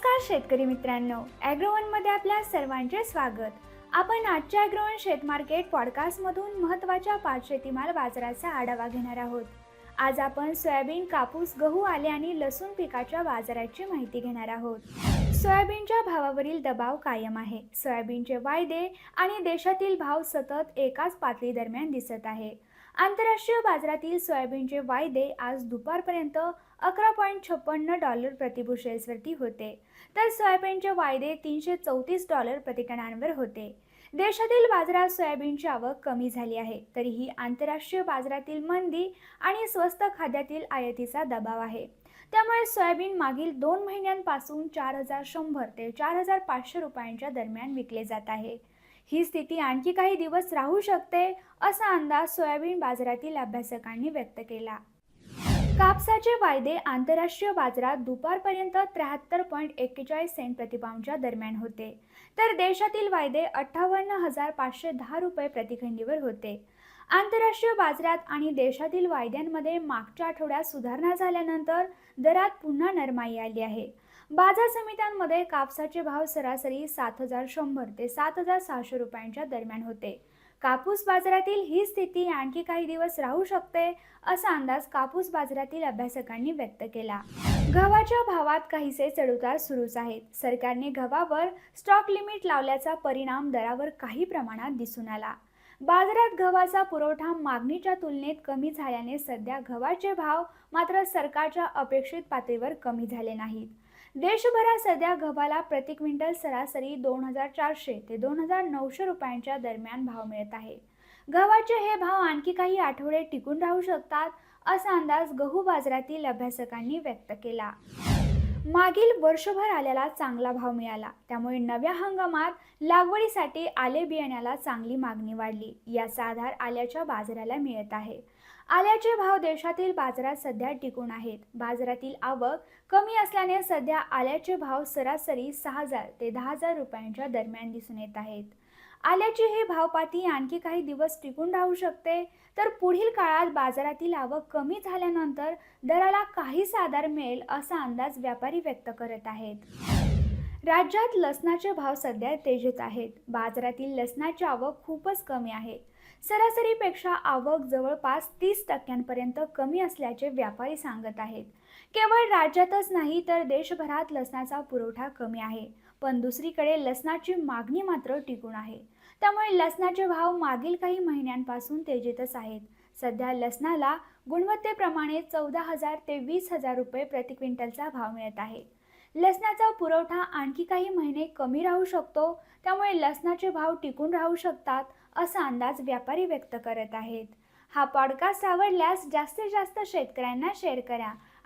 नमस्कार शेतकरी मित्रांनो. ॲग्रोवनमध्ये आपल्या सर्वांचे स्वागत. आपण आजच्या ॲग्रोवन शेत मार्केट पॉडकास्टमधून महत्त्वाच्या पाच शेतीमाल बाजाराचा आढावा घेणार आहोत. आज आपण सोयाबीन कापूस गहू आले आणि लसूण पिकाच्या बाजाराची माहिती घेणार आहोत. सोयाबीनच्या भावावरील दबाव कायम आहे. सोयाबीनचे वायदे आणि देशातील भाव सतत एकाच पातळी दरम्यान दिसत आहे. आंतरराष्ट्रीय बाजारातील सोयाबीनचे वायदे आज दुपारपर्यंत अकरा पॉईंट छप्पन्न डॉलर प्रतिबुशेल्सवरती होते. तर सोयाबीनचे वायदे तीनशे चौतीस डॉलर प्रतिकणांवर होते. देशातील बाजारात सोयाबीनची आवक कमी झाली आहे तरीही आंतरराष्ट्रीय बाजारातील मंदी आणि स्वस्त खाद्यातील आयातीचा दबाव आहे. त्यामुळे सोयाबीन मागील दोन महिन्यांपासून चार हजार शंभर ते चार हजार पाचशे रुपयांच्या दरम्यान विकले जात आहे. ही स्थिती आणखी काही दिवस राहू शकते असा अंदाज सोयाबीन बाजारातील अभ्यासकांनी व्यक्त केला. कापसाचे वायदे आंतरराष्ट्रीय बाजारात दुपारपर्यंत त्र्याहत्तर पॉईंट एक्केचाळीस सेंट प्रतिपाऊंडच्या दरम्यान होते. तर देशातील वायदे अठ्ठावन्न हजार पाचशे दहा रुपये प्रतिखंडीवर होते. आंतरराष्ट्रीय बाजारात आणि देशातील वायद्यांमध्ये मागच्या आठवड्यात सुधारणा झाल्यानंतर दरात पुन्हा नरमाई आली आहे. बाजार समित्यांमध्ये कापसाचे भाव सरासरी सात हजार शंभर ते सात हजार सहाशे रुपयांच्या दरम्यान होते. कापूस बाजारातील ही स्थिती आणखी काही दिवस राहू शकते असा अंदाज कापूस बाजारातील अभ्यासकांनी व्यक्त केला. गव्हाच्या भावात काहीसे चढउतार सुरूच आहेत. सरकारने गव्हावर स्टॉक लिमिट लावल्याचा परिणाम दरावर काही प्रमाणात दिसून आला. बाजारात गव्हाचा पुरवठा मागणीच्या तुलनेत कमी झाल्याने सध्या गव्हाचे भाव मात्र सरकारच्या अपेक्षित पातळीवर कमी झाले नाहीत. देशभरात सध्या गव्हाला प्रति क्विंटल सरासरी दोन हजार चारशे ते दोन हजार नऊशे रुपयांच्या दरम्यान भाव मिळत आहे. गव्हाचे हे भाव आणखी काही आठवडे टिकून राहू शकतात असा अंदाज गहू बाजारातील अभ्यासकांनी व्यक्त केला. मागील वर्षभर आल्याला चांगला भाव मिळाला. त्यामुळे नव्या हंगामात लागवडीसाठी आले बियाण्याला चांगली मागणी वाढली. याचा आधार आल्याच्या बाजाराला मिळत आहे. आल्याचे भाव देशातील बाजारात सध्या टिकून आहेत. बाजारातील आवक कमी असल्याने सध्या आल्याचे भाव सरासरी सहा हजार ते दहा हजार रुपयांच्या दरम्यान दिसून येत आहेत. आल्याची हे भावपाती आणखी काही दिवस टिकून राहू शकते. तर पुढील काळात बाजारातील आवक कमी झाल्यानंतर दराला काहीच आधार मिळेल असा अंदाज व्यापारी व्यक्त करत आहेत. राज्यात लसणाचे भाव सध्या तेजीत आहेत. बाजारातील लसणाची आवक खूपच कमी आहे. सरासरीपेक्षा आवक जवळपास तीस टक्क्यांपर्यंत कमी असल्याचे व्यापारी सांगत आहेत. केवळ राज्यातच नाही तर देशभरात लसणाचा पुरवठा कमी आहे. पण दुसरीकडे लसणाची मागणी मात्र टिकून आहे. त्यामुळे लसणाचे भाव मागील काही महिन्यांपासून तेजीतच आहेत. सध्या लसणाला गुणवत्तेप्रमाणे चौदा हजार ते वीस हजार रुपये प्रति क्विंटलचा भाव मिळत आहे. लसणाचा पुरवठा आणखी काही महिने कमी राहू शकतो त्यामुळे लसणाचे भाव टिकून राहू शकतात असा अंदाज व्यापारी व्यक्त करत आहेत. हा पॉडकास्ट आवडल्यास जास्तीत जास्त शेतकऱ्यांना शेअर करा.